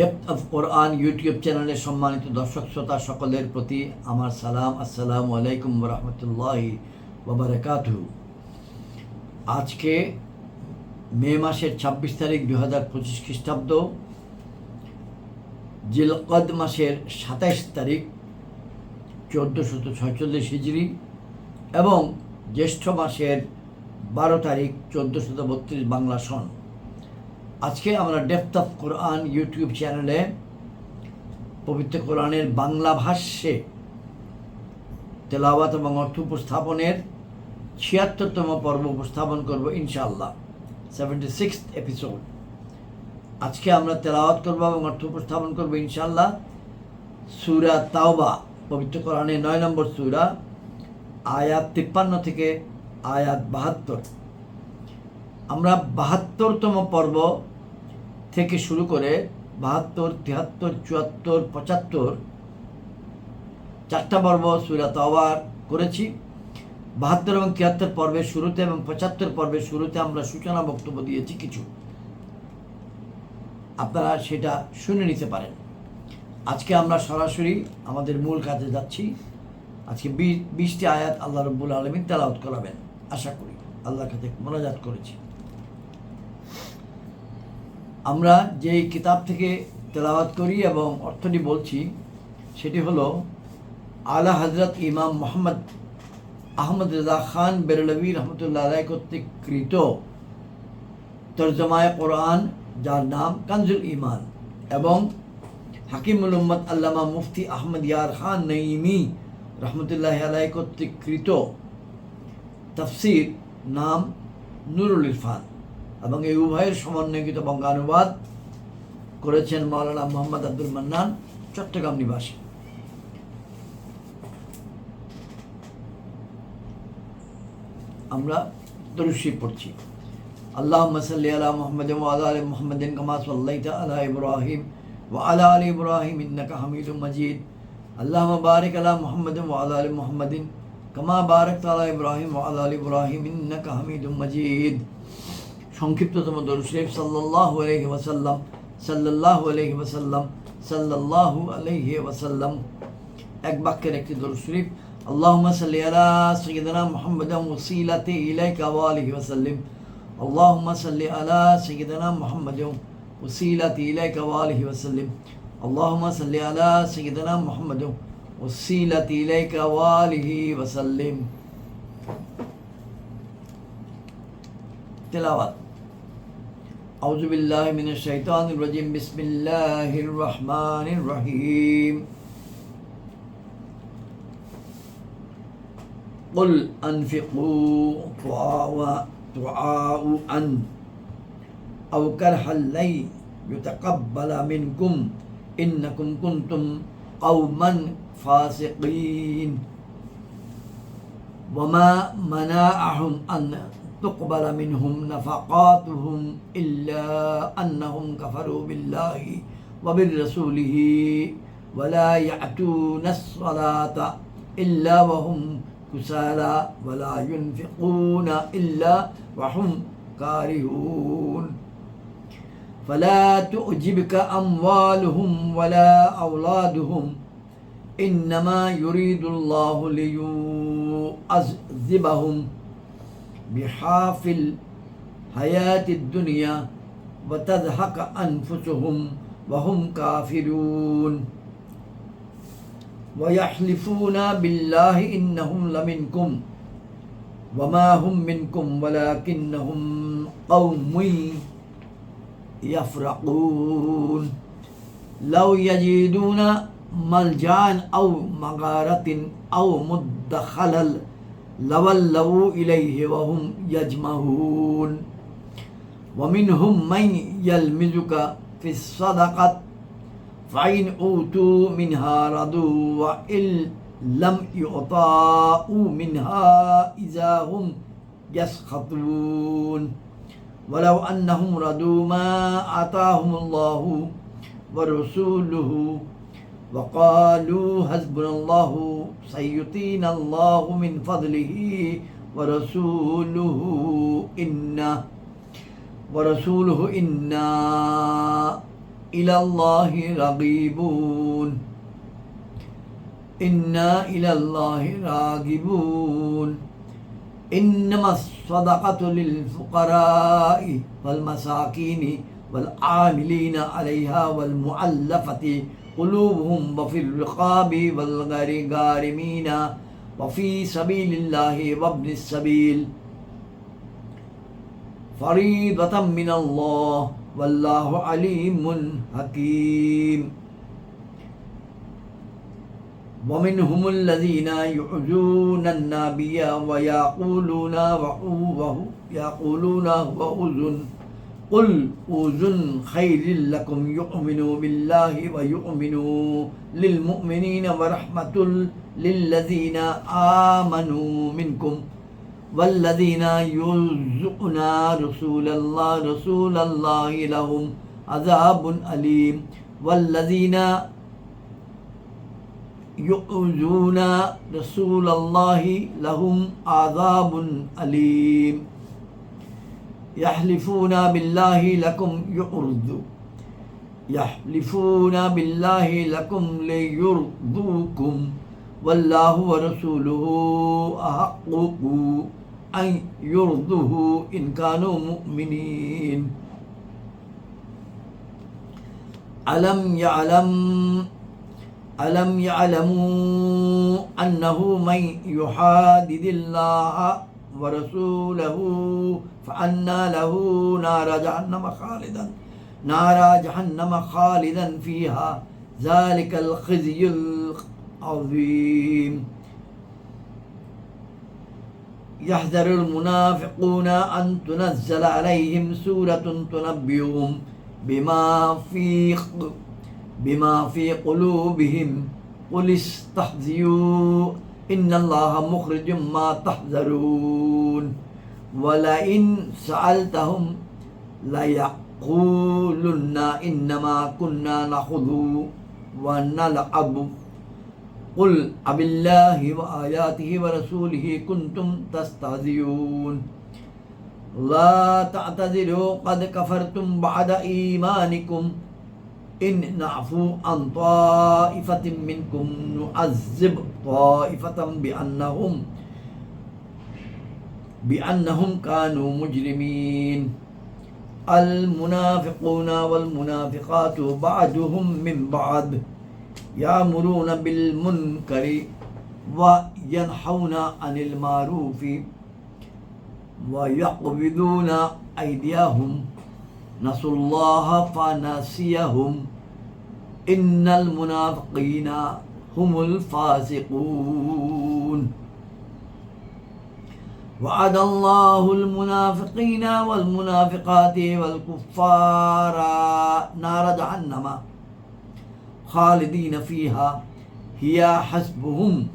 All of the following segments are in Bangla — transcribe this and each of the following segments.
ডেপথ অফ কোরআন ইউটিউব চ্যানেলের সম্মানিত দর্শক শ্রোতা সকলের প্রতি আমার সালাম, আসসালামু আলাইকুম রহমতুল্লাহ ওবরাকাতু আজকে মে মাসের ছাব্বিশ তারিখ দু হাজার পঁচিশ খ্রিস্টাব্দ, জিলকদ মাসের সাতাইশ তারিখ চোদ্দোশত ছয়চল্লিশ হিজড়ি এবং জ্যৈষ্ঠ মাসের বারো তারিখ চোদ্দোশত বত্রিশ বাংলা সন। আজকে আমরা ডেপথ অফ কোরআন ইউটিউব চ্যানেলে পবিত্র কোরআনের বাংলা ভাষ্যে তেলাওয়াত এবং অর্থ উপস্থাপনের ছিয়াত্তরতম পর্ব উপস্থাপন করব ইনশাআল্লাহ সেভেন্টি সিক্স এপিসোড আজকে আমরা তেলাওয়াত করব এবং অর্থ উপস্থাপন করব ইনশাআল্লাহ, সুরা তাওবা, পবিত্র কোরআনের নয় নম্বর সুরা, আয়াত তিপ্পান্ন থেকে আয়াত বাহাত্তর। আমরা বাহাত্তরতম পর্ব থেকে শুরু করে বাহাত্তর তিয়াত্তর চুয়াত্তর, পঁচাত্তর চারটা পর্ব সুরা তাওয়ার করেছি। বাহাত্তর এবং তিয়াত্তর পর্বের শুরুতে এবং পঁচাত্তর পর্বের শুরুতে আমরা সূচনা বক্তব্য দিয়েছি কিছু। আপনারা সেটা শুনে নিতে পারেন। আজকে আমরা সরাসরি আমাদের মূল কাজে যাচ্ছি। আজকে বিশটি আয়াত আল্লাহ রব্বুল আলমিন তেলাওত করাবেন। আশা করি আল্লাহর কাছে মোনাজাত করেছি। আমরা যেই কিতাব থেকে তেলাওয়াত করি এবং অর্থটি বলছি, সেটি হলো আলা হজরত ইমাম মোহাম্মদ আহমদ রেজা খান বেরলবী রহমতুল্লাহ আলাই কর্তৃক কৃত তর্জমায় কোরআন, যার নাম কানজুল ইমান এবং হাকিমুল উম্মদ আল্লামা মুফতি আহমদ ইয়ার খান নঈমি রহমতুল্লাহ আলাই কর্তৃক কৃত তফসির নাম নুরুল ইরফান। এবং এই উভয়ের সমন্বয়কৃত বঙ্গানুবাদ করেছেন মৌলানা মোহাম্মদ আব্দুল মান্নান, চট্টগ্রাম নিবাসী। আমরা দরুশি পড়ছি। আল্লাহ সাল্লি আলা মোহাম্মদ আলা আলী মোহাম্মদিন কামা সাল্লাইতা আলা ইব্রাহিম ওয়া আলা আলী ইব্রাহিম ইন্নাকা হামিদুম মজিদ। আল্লাহ বারিক আলা মোহাম্মদ আলা আলী মোহাম্মদিন কামা বারাকতা আলা ইব্রাহিম ওয়া আলা আলী ইব্রাহিম ইন্নাকা হামিদুম মজিদ। সংক্ষিপ্ততম দরুদ শরীফ সাল্লাল্লাহু আলাইহি ওয়াসাল্লাম সাল্লাল্লাহু আলাইহি ওয়াসাল্লাম সাল্লাল্লাহু আলাইহি ওয়াসাল্লাম এক বাক্যের একটি দরুদ শরীফ আল্লাহুম্মা সাল্লি আলা সাইয়্যিদিনা মুহাম্মাদিন ওয়াসিলাতি ইলাইকা ওয়া আলিহি ওয়াসাল্লিম আল্লাহুম্মা সাল্লি আলা সাইয়্যিদিনা মুহাম্মাদিন ওয়াসিলাতি ইলাইকা ওয়া আলিহি ওয়াসাল্লিম আল্লাহুম্মা সাল্লি আলা সাইয়্যিদিনা মুহাম্মাদিন ওয়াসিলাতি ইলাইকা ওয়া আলিহি ওয়াসাল্লিম তেলাওয়াত أعوذ بالله من الشيطان الرجيم. بسم الله الرحمن الرحيم. قل أنفقوا طعاء أن أو كرها لن يتقبل منكم إنكم كنتم قوما فاسقين. وما منعهم أن تقبل منهم نفقاتهم إلا أنهم كفروا بالله وبرسوله ولا يأتون الصلاة إلا وهم كسالى ولا ينفقون إلا وهم كارهون. فلا تعجبك أموالهم ولا أولادهم إنما يريد الله ليعذبهم بحافل حياة الدنيا وتذهق أنفسهم وهم كافرون ويحلفون بالله إنهم لمنكم وما هم منكم ولكنهم قوم يفرقون. لو يجدون ملجأ أو مغارة أو مدخلا لولوا إليه وهم يجمعون. ومنهم من يلمزك في الصدقة فإن أوتوا منها رضوا وإن لم يعطاوا منها إذا هم يسخطون. ولو أنهم رضوا ما آتاهم الله ورسوله وقالوا حسبنا الله سيؤتينا الله من فضله ورسوله إنا ورسوله إنا إلى الله رغيبون إنا إلى الله راغبون. إنما الصدقة للفقراء والمساكين والعاملين عليها والمؤلفة قلوبهم وفي الرقاب والغارمين وفي سبيل الله وابن السبيل فريضة من الله والله عليم حكيم ومنهم الذين يؤذون النبي ويقولون وهو يقولون هو أذن قل أذن خير لكم يؤمن بالله ويؤمن للمؤمنين ورحمة للذين آمنوا منكم والذين يرزقون رسول الله رسول الله لهم عذاب أليم والذين يؤذون رسول الله لهم عذاب أليم يحلفون بالله لكم يرد يحلفون بالله لكم ليرضوكم. والله ورسوله أحق أن يرضوه إن كانوا مؤمنين. ألم يعلم ألم يعلموا أنه من يحادد الله ورسوله فأنى له نار جهنم خالدا نار جهنم خالدا فيها ذلك الخزي العظيم. يحذر المنافقون أن تنزل عليهم سورة تنبئهم بما في بما في قلوبهم. قل استهزئوا. إن الله مخرج ما تحذرون ولئن سألتهم ليقولن إنما كنا نخذ ونلعب قل أبالله وآياته ورسوله كنتم تستهزئون لا تعتذروا قد كفرتم بعد إيمانكم إن نعفو عن طائفة منكم نعذب طائفة بأنهم بأنهم كانوا مجرمين. المنافقون والمنافقات بعضهم من بعض يأمرون بالمنكر وينحون عن المعروف ويقبضون أيديهم. نسوا الله فنسيهم. إن المنافقين هم الفاسقون. وعد الله المنافقين والمنافقات والكفار نار جهنم. خالدين فيها. هي حسبهم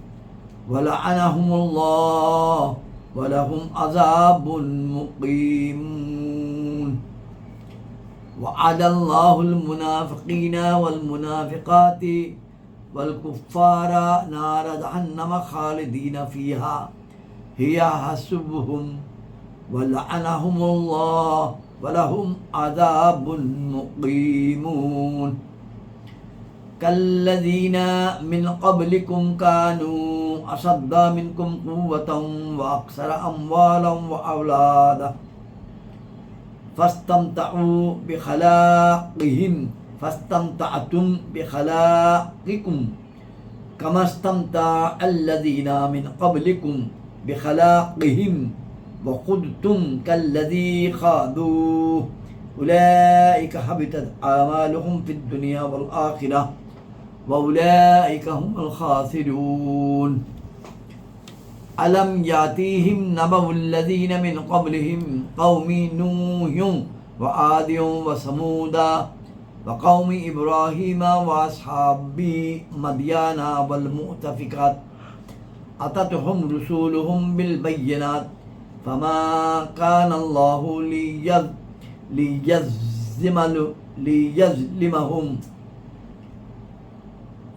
ولعنهم الله ولهم عذاب مقيم. وعد الله المنافقين والمنافقات والكفار نار جهنم خالدين فيها. هي حسبهم ولعنهم الله ولهم عذاب مقيمون. كالذين من قبلكم كانوا أشد منكم قوة وأكثر أموالا وأولادا. فاستمتعوا بخلاقهم فاستمتعتم بخلاقكم. كما استمتع الذين من قبلكم بخلاقهم وخذتم كالذي خاذوه. أولئك حبطت أعمالهم في الدنيا والآخرة وأولئك هم الخاسرون. ألم يأتيهم نبأ الذين من قبلهم قوم نوح وعاد وثمود وقوم إبراهيم وأصحاب مديان والمؤتفكات. أتتهم رسولهم بالبينات. فما كان الله ليظلمهم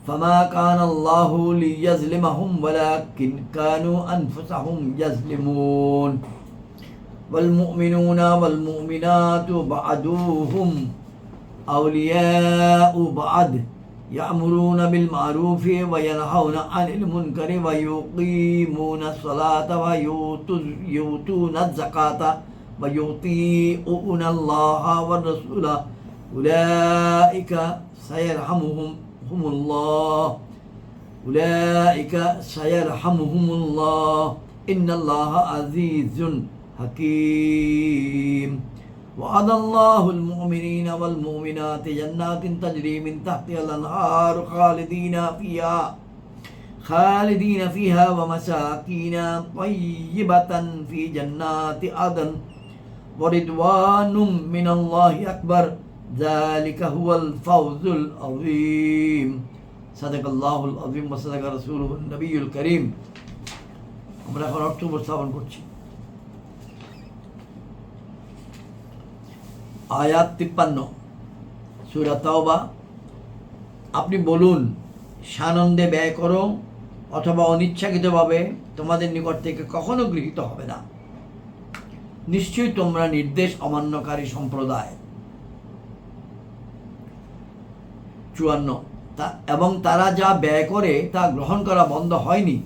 فما كان الله ليظلمهم ولكن كانوا أنفسهم يظلمون. والمؤمنون والمؤمنات بعدوهم أولياء بعد يأمرون بالمعروف وينهون عن المنكر ويقيمون الصلاة ويؤتون الزكاة ويطيعون الله والرسول. أولئك سيرحمهم. هم الله أولئك سيرحمهم الله إن الله عزيز حكيم. وعد الله المؤمنين والمؤمنات جنات تجري من تحتها الأنهار خالدين فيها خالدين فيها ومساكين طيبة في جنات عدن. ورضوان من الله أكبر. ذلك هو الفوز العظيم صدق الله العظيم وصدق رسوله النبي الكريم আমরা এখন অর্থ উপস্থাপন করছি আয়াত তিপ্পান্ন সুরা তাওবা আপনি বলুন সানন্দে ব্যয় করো অথবা অনিচ্ছাকৃতভাবে তোমাদের নিকট থেকে কখনো গৃহীত হবে না নিশ্চয়ই তোমরা নির্দেশ অমান্যকারী সম্প্রদায় চুয়ান্ন। তা, এবং তারা যা ব্যয় করে তা গ্রহণ করা বন্ধ হয়নি।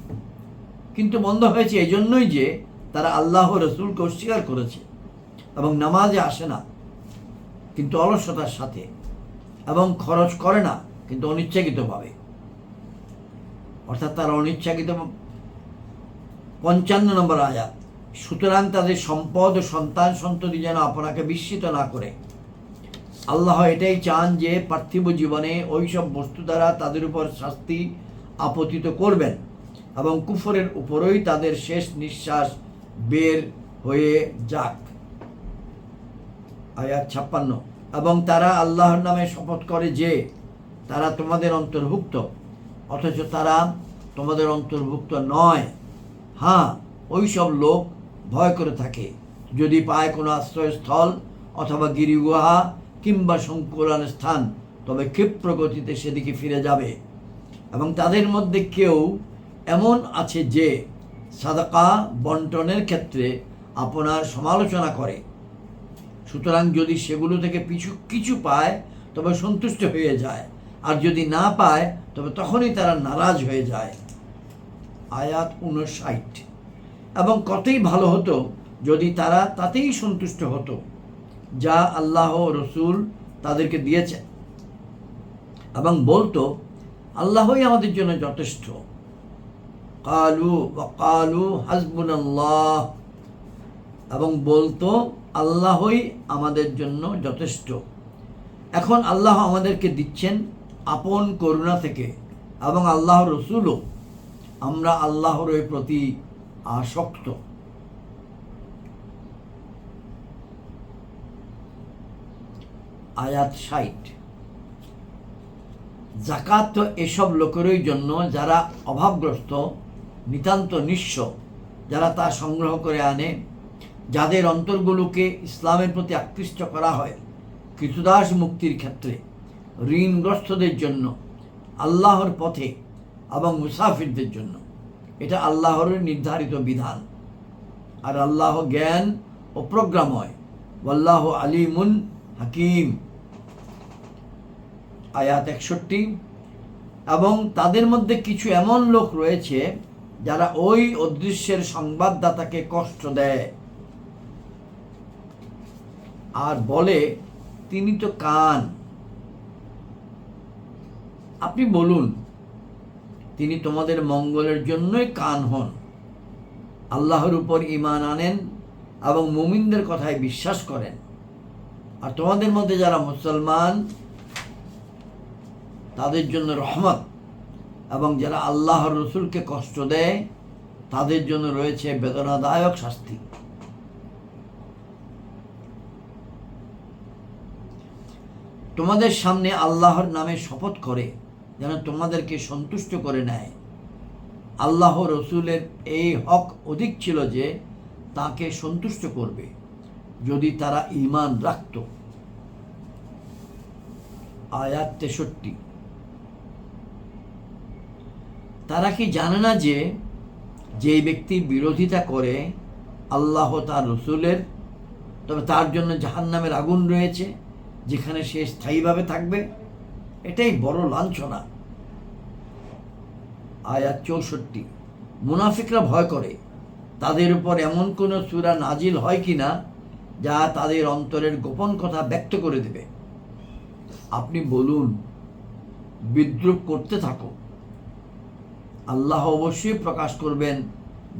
কিন্তু বন্ধ হয়েছে এই জন্যই যে তারা আল্লাহ রসুলকে অস্বীকার করেছে এবং নামাজে আসে না, কিন্তু অলসতার সাথে এবং খরচ করে না, কিন্তু অনিচ্ছাকৃতভাবে। অর্থাৎ তারা অনিচ্ছাকৃত পঞ্চান্ন নম্বর আয়াত, সুতরাং তাদের সম্পদ ও সন্তান সন্ততি যেন আপনাকে বিস্মিত না করে। আল্লাহ এটাই চান যে পার্থিব জীবনে ওই সব বস্তু দ্বারা তাদের উপর শাস্তি আপতিত করবেন এবং কুফরের উপরই তাদের শেষ নিঃশ্বাস বের হয়ে যাক। আয়াত ছাপ্পান্ন। এবং তারা আল্লাহর নামে শপথ করে যে তারা তোমাদের অন্তর্ভুক্ত, অথচ তারা তোমাদের অন্তর্ভুক্ত নয়। হ্যাঁ ওই সব লোক ভয় করে থাকে। যদি পায় কোনো আশ্রয়স্থল অথবা গিরিগুহা কিংবা সংকুলান স্থান, তবে ক্ষিপ্র গতিতে সেদিকে ফিরে যাবে। এবং তাদের মধ্যে কেউ এমন আছে যে সাদাকা বন্টনের ক্ষেত্রে আপনার সমালোচনা করে। সুতরাং যদি সেগুলো থেকে পিছু কিছু পায়, তবে সন্তুষ্ট হয়ে যায়। আর যদি না পায়, তবে তখনই তারা নারাজ হয়ে যায়। আয়াত উনষাট এবং কতই ভালো হতো যদি তারা তাতেই সন্তুষ্ট হতো। যা আল্লাহ রসুল তাদেরকে দিয়েছেন এবং বলতো, আল্লাহই আমাদের জন্য যথেষ্ট। কালু কালু হাসবুন আল্লাহ এবং বলতো, আল্লাহই আমাদের জন্য যথেষ্ট। এখন আল্লাহ আমাদেরকে দিচ্ছেন আপন করুণা থেকে এবং আল্লাহ রসুলও। আমরা আল্লাহর প্রতি আসক্ত। আয়াত ষাট। জাকাত তো এসব লোকেরই জন্য যারা অভাবগ্রস্ত, নিতান্ত নিঃস্ব, যারা তা সংগ্রহ করে আনে, যাদের অন্তরগুলোকে ইসলামের প্রতি আকৃষ্ট করা হয় কৃতদাস মুক্তির ক্ষেত্রে, ঋণগ্রস্তদের জন্য, আল্লাহর পথে এবং মুসাফিরদের জন্য। এটা আল্লাহর নির্ধারিত বিধান। আর আল্লাহ জ্ঞান ও প্রজ্ঞাময়। আল্লাহ আলিমুন হাকিম। আয়াত একষট্টি। এবং তাদের মধ্যে কিছু এমন লোক রয়েছে যারা ওই অদৃশ্যের সংবাদদাতাকে কষ্ট দেয়। আর বলে, তিনি তো কান। আপনি বলুন, তিনি তোমাদের মঙ্গলের জন্যই কান হন। আল্লাহর উপর ইমান আনেন এবং মুমিনদের কথায় বিশ্বাস করেন। আর তোমাদের মধ্যে যারা মুসলমান, তাদের জন্য রহমত এবং যারা আল্লাহর রসুলকে কষ্ট দেয়, তাদের জন্য রয়েছে বেদনাদায়ক শাস্তি। তোমাদের সামনে আল্লাহর নামে শপথ করে, যেন তোমাদেরকে সন্তুষ্ট করে নেয়। আল্লাহ রসুলের এই হক অধিক ছিল যে, তাকে সন্তুষ্ট করবে। যদি তারা ইমান রাখত। আয়াত তেষট্টি। তারা কি জানে না যে যে ব্যক্তি বিরোধিতা করে, আল্লাহ তার রসুলের, তবে তার জন্য জাহান্নামের আগুন রয়েছে, যেখানে সে স্থায়ীভাবে থাকবে? এটাই বড় লাঞ্ছনা। আয়াত চৌষট্টি। মুনাফিকরা ভয় করে। তাদের উপর এমন কোনো সুরা নাজিল হয় কিনা? যা তাদের অন্তরের গোপন কথা ব্যক্ত করে দেবে। আপনি বলুন, বিদ্রুপ করতে থাকো। আল্লাহ অবশ্যই প্রকাশ করবেন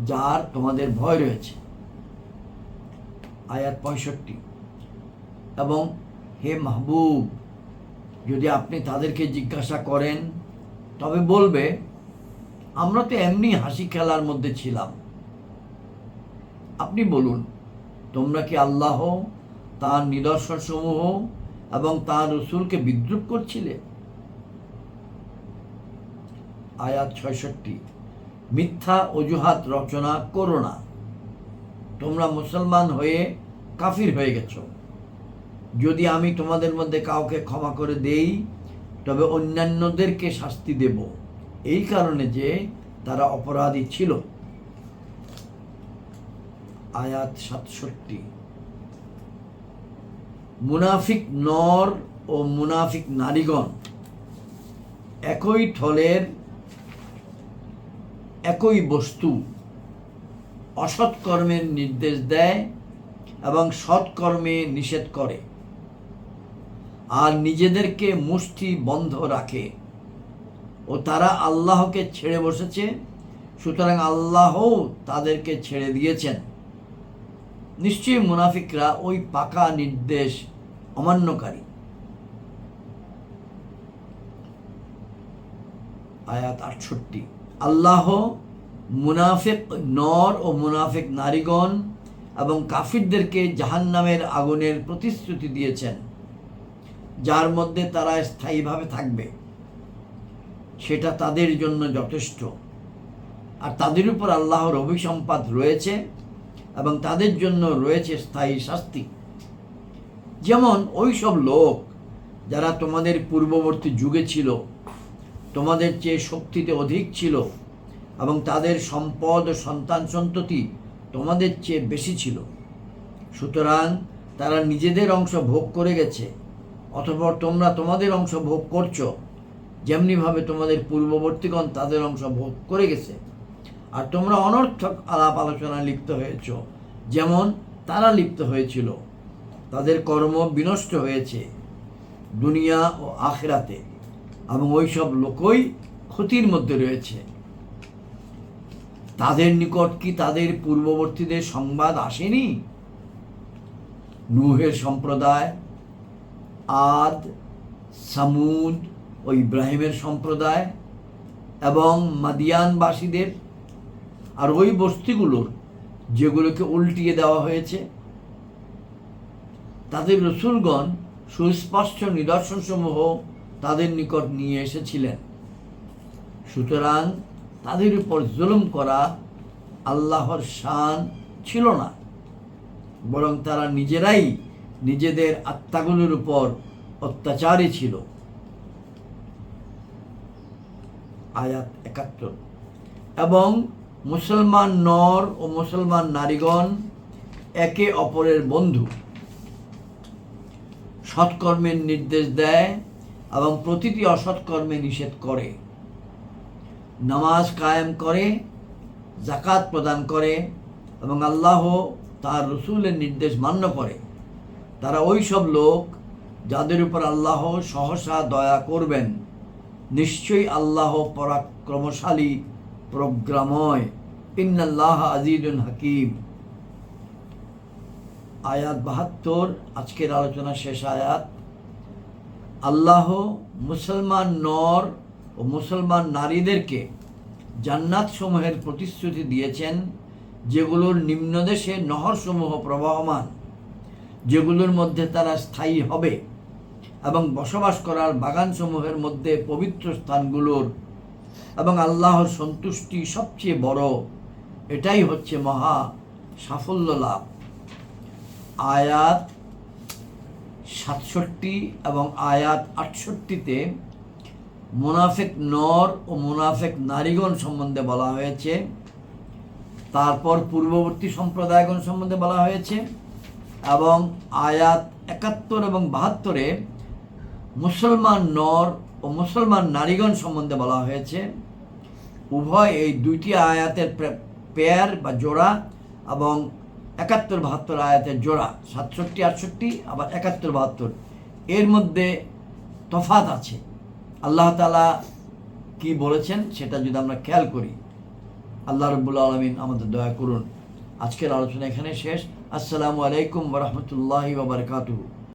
যার তোমাদের ভয় রয়েছে। আয়াত পঁয়ষট্টি। এবং হে মাহবুব, যদি আপনি তাদেরকে জিজ্ঞাসা করেন, তবে বলবে, আমরা তো এমনি হাসি খেলার মধ্যে ছিলাম। আপনি বলুন তোমরা কি আল্লাহ, তার নিদর্শনসমূহ এবং তার রসুলকে বিদ্রুপ করছিলে? আয়াত ছয়ষট্টি, মিথ্যা অজুহাত রচনা করো না। তোমরা মুসলমান হয়ে কাফির হয়ে গেছো। যদি আমি তোমাদের মধ্যে কাউকে ক্ষমা করে দেই, তবে অন্যান্যদেরকে শাস্তি দেব। এই কারণে যে তারা অপরাধী ছিল। আয়াত সাতষট্টি। মুনাফিক নর ও মুনাফিক নারীগণ একই ঠলের একই বস্তু অসৎ কর্মের নির্দেশ দেয় এবং সৎকর্মে নিষেধ করে আর নিজেদেরকে মুষ্টি বন্ধ রাখে ও তারা আল্লাহকে ছেড়ে বসেছে, সুতরাং আল্লাহও তাদেরকে ছেড়ে দিয়েছেন। নিশ্চয়ই মুনাফিকরা ওই পাকা নির্দেশ অমান্যকারী। আয়াত আটষট্টি। আল্লাহ মুনাফিক নর ও মুনাফিক নারীগণ এবং কাফিরদেরকে জাহান্নামের আগুনের প্রতিশ্রুতি দিয়েছেন, যার মধ্যে তারা স্থায়ীভাবে থাকবে। সেটা তাদের জন্য যথেষ্ট। আর তাদের উপর আল্লাহর অভিসম্পাদ রয়েছে। এবং তাদের জন্য রয়েছে স্থায়ী শাস্তি। যেমন ওই সব লোক যারা তোমাদের পূর্ববর্তী যুগে ছিল, তোমাদের চেয়ে শক্তিতে অধিক ছিল এবং তাদের সম্পদ ও সন্তান সন্ততি তোমাদের চেয়ে বেশি ছিল। সুতরাং তারা নিজেদের অংশ ভোগ করে গেছে, অতঃপর তোমরা তোমাদের অংশ ভোগ করছ, যেমনিভাবে তোমাদের পূর্ববর্তীগণ তাদের অংশ ভোগ করে গেছে। আর তোমরা অনর্থক আলাপ আলোচনায় লিপ্ত হয়েছ। যেমন তারা লিপ্ত হয়েছিল, তাদের কর্ম বিনষ্ট হয়েছে দুনিয়া ও আখরাতে এবং ওই সব লোকই ক্ষতির মধ্যে রয়েছে। তাদের নিকট কি তাদের পূর্ববর্তীদের সংবাদ আসেনি? নুহের সম্প্রদায়, আদ, সামুদ ও ইব্রাহিমের সম্প্রদায় এবং মাদিয়ানবাসীদের আর ওই বস্তিগুলোর যেগুলোকে উল্টিয়ে দেওয়া হয়েছে, তাদের রসুলগণ সুস্পষ্ট নিদর্শনসমূহ তাদের নিকট নিয়ে এসেছিলেন। সুতরাং তাদের উপর জুলুম করা আল্লাহর শান ছিল না, বরং তারা নিজেরাই নিজেদের আত্মাগুলোর উপর অত্যাচারী ছিল। আয়াত একাত্তর। এবং মুসলমান নর ও মুসলমান নারীগণ একে অপরের বন্ধু। সৎকর্মের নির্দেশ দেয় এবং প্রতিটি অসৎকর্মে নিষেধ করে। নামাজ কায়েম করে জাকাত প্রদান করে এবং আল্লাহ তার রসুলের নির্দেশ মান্য করে। তারা ওই সব লোক যাদের উপর আল্লাহ সহসা দয়া করবেন, নিশ্চয়ই আল্লাহ পরাক্রমশালী প্রজ্ঞাময়। ইন্নাল্লাহ আজিজুল হাকিম। আয়াত বাহাত্তর, আজকের আলোচনা শেষ আয়াত। আল্লাহ মুসলমান নর ও মুসলমান নারীদেরকে জান্নাত সমূহের প্রতিশ্রুতি দিয়েছেন, যেগুলোর নিম্নদেশে নহরসমূহ প্রবাহমান, যেগুলোর মধ্যে তারা স্থায়ী হবে এবং বসবাস করার বাগানসমূহের মধ্যে পবিত্র স্থানগুলোর এবং আল্লাহর সন্তুষ্টি সবচেয়ে বড়, এটাই হচ্ছে মহা সাফল্য লাভ। আয়াত সাতষট্টি এবং আয়াত আটষট্টিতে মুনাফেক নর ও মুনাফেক নারীগণ সম্বন্ধে বলা হয়েছে। তারপর পূর্ববর্তী সম্প্রদায়গণ সম্বন্ধে বলা হয়েছে এবং আয়াত একাত্তর এবং বাহাত্তরে মুসলমান নর ও মুসলমান নারীগণ সম্বন্ধে বলা হয়েছে, উভয় এই দুইটি আয়াতের পেয়ার বা জোড়া এবং একাত্তর বাহাত্তর আয়াতের জোড়া, সাতষট্টি, আটষট্টি, আবার একাত্তর বাহাত্তর। এর মধ্যে তফাত আছে। আল্লাহ তালা কি বলেছেন সেটা যদি আমরা খেয়াল করি, আল্লাহ রব্বুল আলমিন আমাদের দয়া করুন। আজকের আলোচনা এখানে শেষ। আসসালামু আলাইকুম ওরহমতুল্লাহি বাবরকাতুহু